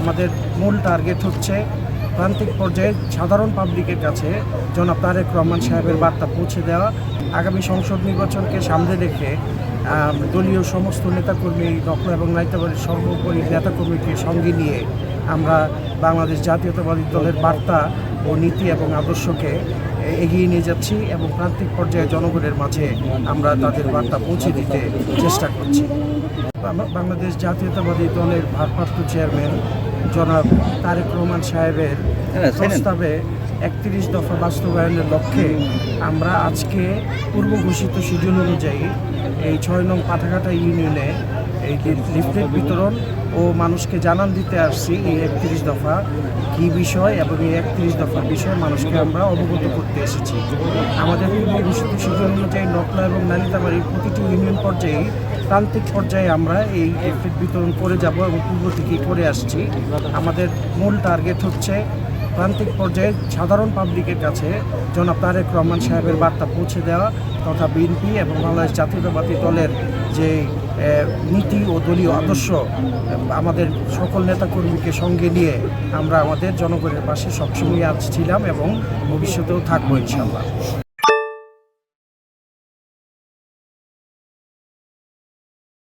আমাদের মূল টার্গেট হচ্ছে প্রান্তিক পর্যায়ে সাধারণ পাবলিকের কাছে জনাব তারেক রহমান সাহেবের বার্তা পৌঁছে দেওয়া, আগামী সংসদ নির্বাচনকে সামনে রেখে দলীয় সমস্ত নেতাকর্মী দক্ষ এবং নাইতাবাড়ির সর্বোপরি নেতাকর্মীকে সঙ্গে নিয়ে আমরা বাংলাদেশ জাতীয়তাবাদী দলের বার্তা ও নীতি এবং আদর্শকে এগিয়ে নিয়ে যাচ্ছি এবং প্রান্তিক পর্যায়ে জনগণের মাঝে আমরা তাদের বার্তা পৌঁছে দিতে চেষ্টা করছি। বাংলাদেশ জাতীয়তাবাদী দলের ভারপ্রাপ্ত চেয়ারম্যান জনাব তারেক রহমান সাহেবের হ্যাঁ, প্রস্তাবে একত্রিশ দফা বাস্তবায়নের লক্ষ্যে আমরা আজকে পূর্ব ঘোষিত শিডিউল অনুযায়ী এই ছয় নং পাথাঘাটা ইউনিয়নে লিফলেট বিতরণ ও মানুষকে জানান দিতে আসছি এই একত্রিশ দফা কী বিষয় এবং এই একত্রিশ দফার বিষয়ে মানুষকে আমরা অবগত করতে এসেছি। আমাদের পূর্ব ঘোষিত শিডিউল অনুযায়ী নকলা এবং নালিতাবাড়ির প্রতিটি ইউনিয়ন পর্যায়ে, প্রান্তিক পর্যায়ে আমরা এই লিফলেট বিতরণ করে যাব এবং পূর্ব থেকেই করে আসছি। আমাদের মূল টার্গেট হচ্ছে প্রান্তিক পর্যায়ে সাধারণ পাবলিকের কাছে জনাব তারেক রহমান সাহেবের বার্তা পৌঁছে দেওয়া তথা বিএনপি এবং বাংলাদেশ জাতীয়তাবাদী দলের যে নীতি ও দলীয় আদর্শ আমাদের সকল নেতাকর্মীকে সঙ্গে নিয়ে আমরা আমাদের জনগণের পাশে সবসময় আজ ছিলাম এবং ভবিষ্যতেও থাকব ইনশাল্লাহ